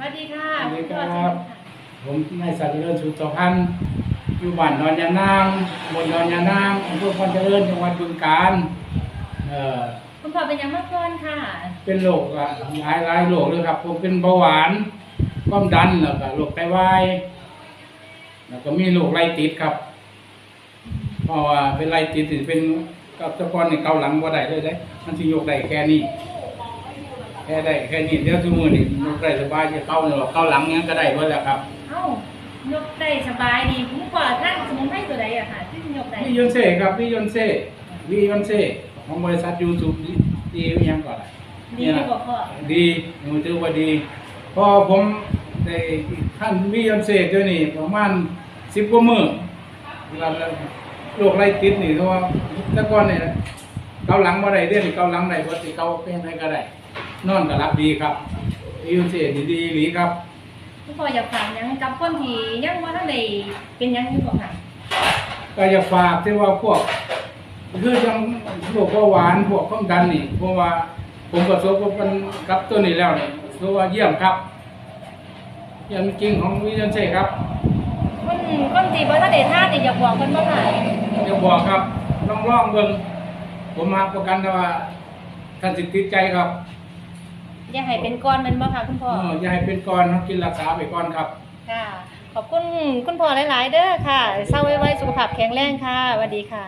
วัสดีค่ะสวัสดีณคพ่อรับ ผมนายสัตว์เจริญสุตพันธ์อยู่บ้านนอนยานางตำบนนอนยานางอำเภอพรเจริญจังหวัดบึงกาฬเอ่อคุณพ่อเป็นยังมากก่อนค่ะเป็นโรคอะหลายหลายโรคเลยครับ ผมเป็นเบาหวานความดันแล้วก็โรคไตวายแล้วก็มีโรคไรติดครับเพราะว่าเป็นไรติดนี่เป็นกับตะกอนในเกาหลังบ่ได้เลยเด้มันสิยกได้แค่นี้ แค่ได้แค่นี้เดี๋ยวทุกมื้อนี่ยกได้สบายจะเกาเนี่ยเกาหลังยังก็ได้เบิดแล้วครับเอ้ายกได้สบายดีคุณพ่อท่านสมุนไพรตัวใดอะค่ะที่ยกได้วิยอนเซ่ครับวิยอนเซ่วิยอนเซ่ของบริษัทยูทูบดียังก่อนอะดีที่บอกพ่อดีมันถือว่าดีพอผมได้ท่านวิยอนเซ่เดี๋ยวนี้ประมาณสิบกว่ามือเวลาโรคไรติดนี่เพราะว่าแตะก่อนเนี่ยเกาหลังบ่ได้เดี๋ยวนี้เกาหลังได้ปกติเกาเป็นอะไรก็ได้ นอนก็รับดีครับวิยอนเซ่ดีดีหลีครับ คุณพ่ออยากฝากหยังกับคนที่ยังว่าท่านใดเป็นหยังอยู่บ่ค่ะก็จะฝากที่ว่าพวก คือจังพวกเบาหวานพวกความดันนี่ เพราะว่าผมประสบกับมันกับตัวนี้แล้วเนี่ยถือว่าเยี่ยมครับเยี่ยมจริงของวิญญาณเซ่ครับคนคนที่บ่ท่านใดท่านนี่อยากบอกเพิ่นบ่ค่ะเดี๋ยวบอกครับลองลองเบิ่งผมมาประกันว่าท่านสิติดใจครับ อย่าให้เป็นก้อนแมันบ่ค่ะคุณพ่อ เอออย่าให้เป็นก้อนครับกินรักษาไปก่อนครับค่ะ ขอบคุณคุณพ่อหลาย ๆ เด้อค่ะเศร้าไว้ ๆ สุขภาพแข็งแรงค่ะสวัสดีค่ะ